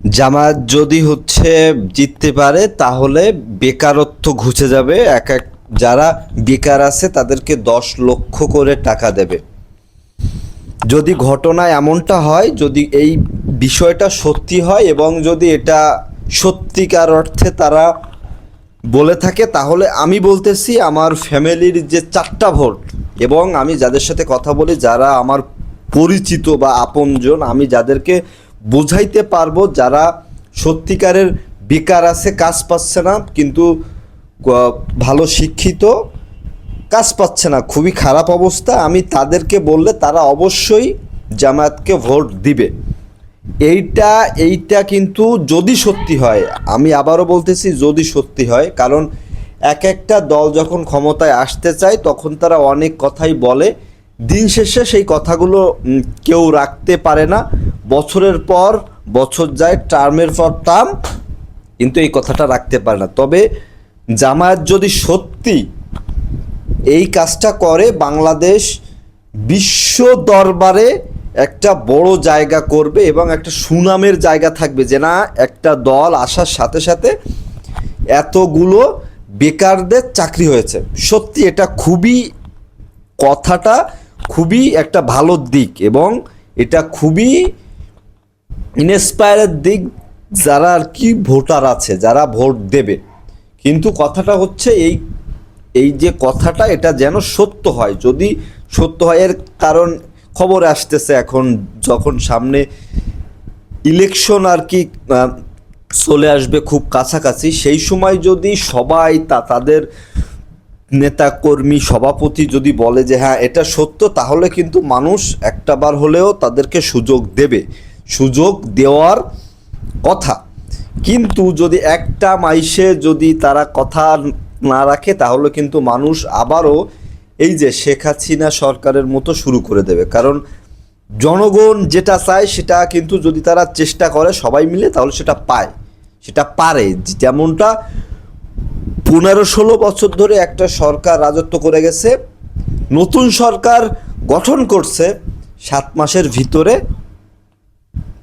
জামায়াত যদি হচ্ছে জিততে পারে, তাহলে বেকারত্ব ঘুচে যাবে। এক এক যারা বেকার আছে, তাদেরকে দশ লক্ষ করে টাকা দেবে। যদি ঘটনা এমনটা হয়, যদি এই বিষয়টা সত্যি হয় এবং যদি এটা সত্যিকার অর্থে তারা বলে থাকে, তাহলে আমি বলতেছি আমার ফ্যামিলির যে চারটা ভোট এবং আমি যাদের সাথে কথা বলি, যারা আমার পরিচিত বা আপনজন, আমি যাদেরকে বোঝাইতে পারব যারা সত্যিকারের বেকার আছে, কাজ পাচ্ছে না, কিন্তু ভালো শিক্ষিত, কাজ পাচ্ছে না, খুবই খারাপ অবস্থা। আমি তাদেরকে বললে তারা অবশ্যই জামায়াতকে ভোট দিবে। এইটা এইটা কিন্তু যদি সত্যি হয়, আমি আবারও বলতেছি যদি সত্যি হয়, কারণ এক একটা দল যখন ক্ষমতায় আসতে চায়, তখন তারা অনেক কথাই বলে। দিন শেষে সেই কথাগুলো কেউ রাখতে পারে না। বছরের পর বছর যায় টার্মের পর টার্ম কিন্তু এই কথাটা রাখতে পারে না। তবে জামায়াত যদি সত্যি এই কাজটা করে, বাংলাদেশ বিশ্ব দরবারে একটা বড় জায়গা করবে এবং একটা সুনামের জায়গা থাকবে যে না, একটা দল আসার সাথে সাথে এতগুলো বেকারদের চাকরি হয়েছে। সত্যি এটা খুবই কথাটা খুবই একটা ভালো দিক এবং এটা খুবই ইনস্পায়ারের দিক যারা আর কি ভোটার আছে, যারা ভোট দেবে। কিন্তু কথাটা হচ্ছে এই এই যে কথাটা, এটা যেন সত্য হয়। যদি সত্য হয়, এর কারণ খবর আসতেছে এখন, যখন সামনে ইলেকশন আর কি চলে আসবে খুব কাছাকাছি, সেই সময় যদি সবাই তা, তাদের নেতা কর্মী, সভাপতি যদি বলে যে হ্যাঁ এটা সত্য, তাহলে কিন্তু মানুষ একটাবার হলেও তাদেরকে সুযোগ দেবে। সুযোগ দেওয়ার কথা। কিন্তু যদি একটা মাইসে যদি তারা কথা না রাখে, তাহলে কিন্তু মানুষ আবারও এই যে শেখ হাসিনা সরকারের মতো শুরু করে দেবে। কারণ জনগণ যেটা চায়, সেটা কিন্তু যদি তারা চেষ্টা করে সবাই মিলে, তাহলে সেটা পায়। সেটা পারে। যেমনটা পনেরো ষোলো বছর ধরে একটা সরকার রাজত্ব করে গেছে, নতুন সরকার গঠন করছে, সাত মাসের ভিতরে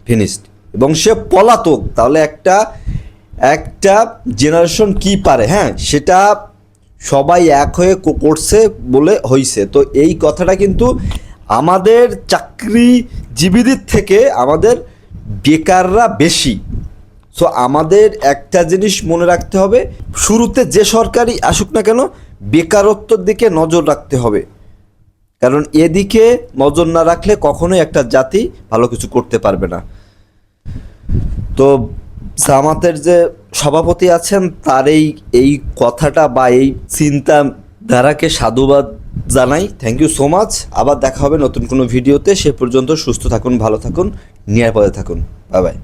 ফিনিশড। এবং সে পলাতক, তাহলে একটা একটা জেনারেশন কি পারে হ্যাঁ? সেটা সবাই এক হয়ে করছে বলে হইছে। তো এই কথাটা কিন্তু আমাদের চাকরিজীবীদের থেকে আমাদের বেকাররা বেশি। সো আমাদের একটা জিনিস মনে রাখতে হবে, শুরুতে যে সরকারই আসুক না কেন, বেকারত্বর দিকে নজর রাখতে হবে। কারণ এদিকে নজর না রাখলে কখনোই একটা জাতি ভালো কিছু করতে পারবে না। তো জামাতের যে সভাপতি আছেন তার এই এই কথাটা বা এই চিন্তা ধারাকে সাধুবাদ জানাই। থ্যাংক ইউ সো মাচ আবার দেখা হবে নতুন কোনো ভিডিওতে। সে পর্যন্ত সুস্থ থাকুন, ভালো থাকুন, নিরাপদে থাকুন। Bye bye